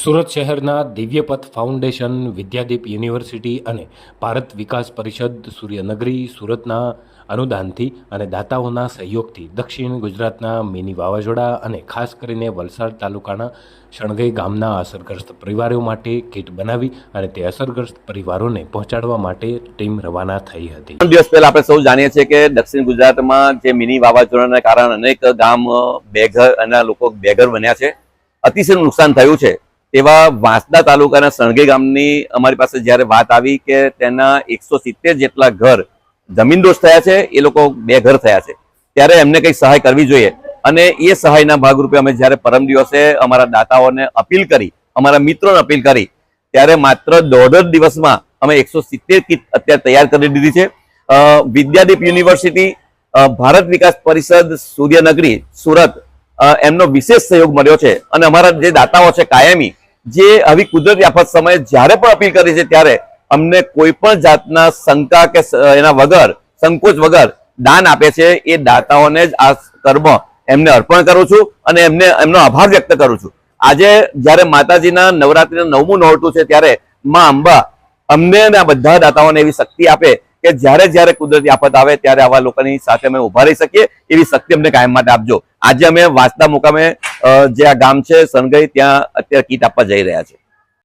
સુરત શહેરના દિવ્યપથ foundation, Vidyadeep university અને ભારત વિકાસ પરિષદ સૂર્યનગરી સુરતના અનુદાનથી અને દાતાઓના સહયોગથી દક્ષિણ ગુજરાતના મિની વાવાઝોડા અને ખાસ કરીને વલસાડ તાલુકાના શણગઈ ગામના અસરગ્રસ્ત પરિવારો માટે કીટ બનાવી અને તે અસરગ્રસ્ત પરિવારોને પહોંચાડવા માટે ટીમ રવાના થઈ હતી. ત્રણ દિવસ પહેલા આપણે સૌ જાણીએ છીએ કે દક્ષિણ ગુજરાતમાં જે મિની વાવાઝોડાના કારણે અનેક ગામ બેઘર અને લોકો બેઘર બન્યા છે. અતિશય નુકસાન થયું છે. તેવા વાંસદા તાલુકાના સણગે ગામની અમારી પાસે જ્યારે વાત આવી કે તેના એકસો સિત્તેર જેટલા ઘર જમીનદોષ થયા છે, એ લોકો બે ઘર થયા છે, ત્યારે એમને કંઈક સહાય કરવી જોઈએ. અને એ સહાયના ભાગરૂપે અમે જ્યારે પરમ દિવસે અમારા દાતાઓને અપીલ કરી, અમારા મિત્રોને અપીલ કરી, ત્યારે માત્ર દોઢ દિવસમાં અમે એકસો સિત્તેર કીટ અત્યારે તૈયાર કરી દીધી છે. વિદ્યાદીપ યુનિવર્સિટી ભારત વિકાસ પરિષદ સૂર્યનગરી, સુરત એમનો વિશેષ સહયોગ મળ્યો છે. અને અમારા જે દાતાઓ છે, કાયમી જે આવી કુદરતી આફત સમયે જ્યારે પણ અપીલ કરી છે ત્યારે અમને કોઈ પણ જાતના શંકા કે એના વગર, સંકોચ વગર દાન આપે છે એ દાતાઓને જ આ કર્મ એમને અર્પણ કરું છું અને એમને, એમનો આભાર વ્યક્ત કરું છું. આજે જ્યારે માતાજીના નવરાત્રીનું નવમું નોરતું છે ત્યારે માં અંબા અમને આ બધા દાતાઓને એવી શક્તિ આપે કે જ્યારે જ્યારે કુદરતી આફત આવે ત્યારે આવા લોકોની સાથે અમે ઊભા રહી શકીએ એવી શક્તિ અમને કાયમ માટે આપજો. આજે અમે વાંસદા મુકામે જે આ ગામ છે સનગઈ ત્યાં અત્યારે કીટ આપવા જઈ રહ્યા છે.